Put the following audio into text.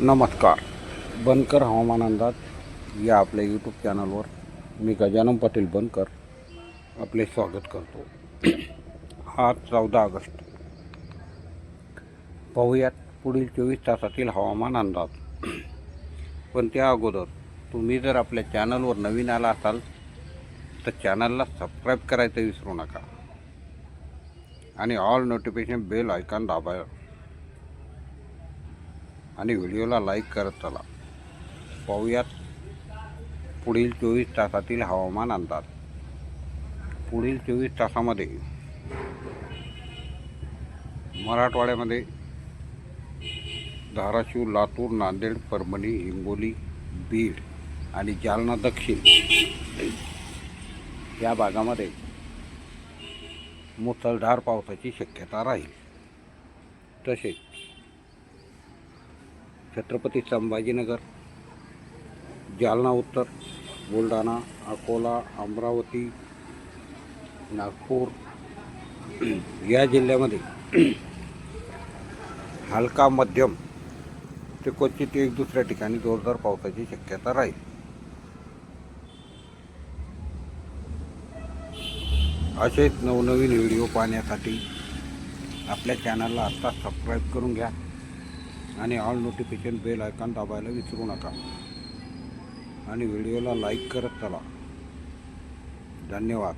नमस्कार. बनकर हवामान अंदाज या आपल्या यूट्यूब चॅनलवर मी गजानन पाटील बनकर आपले स्वागत करतो. आज चौदा ऑगस्ट. पाहूयात पुढील चोवीस तासातील हवामान अंदाज. पण त्या अगोदर तुम्ही जर आपल्या चॅनलवर नवीन आला असाल तर चॅनलला सबस्क्राईब करायचं विसरू नका. आणि ऑल नोटिफिकेशन बेल आयकॉन दाबायला आणि व्हिडिओला लाईक करत चला. पाहूयात. पुढील चोवीस तासातील हवामान अंदाज. पुढील चोवीस तासामध्ये मराठवाड्यामध्ये धाराशिव लातूर नांदेड परभणी हिंगोली बीड आणि जालना दक्षिण या भागामध्ये मुसळधार पावसाची शक्यता राहील. तसेच छत्रपती संभाजीनगर जालना उत्तर बुलढाणा अकोला अमरावती नागपूर या जिल्ह्यामध्ये हलका मध्यम ते क्वचित एक दुसऱ्या ठिकाणी जोरदार पावसाची शक्यता राहील. असेच नवनवीन व्हिडिओ पाहण्यासाठी आपल्या चॅनलला आत्ता सबस्क्राईब करून घ्या. आणि ऑल नोटिफिकेशन बेल आयकॉन दाबायला विसरू नका. आणि व्हिडिओला लाईक करत चला. धन्यवाद.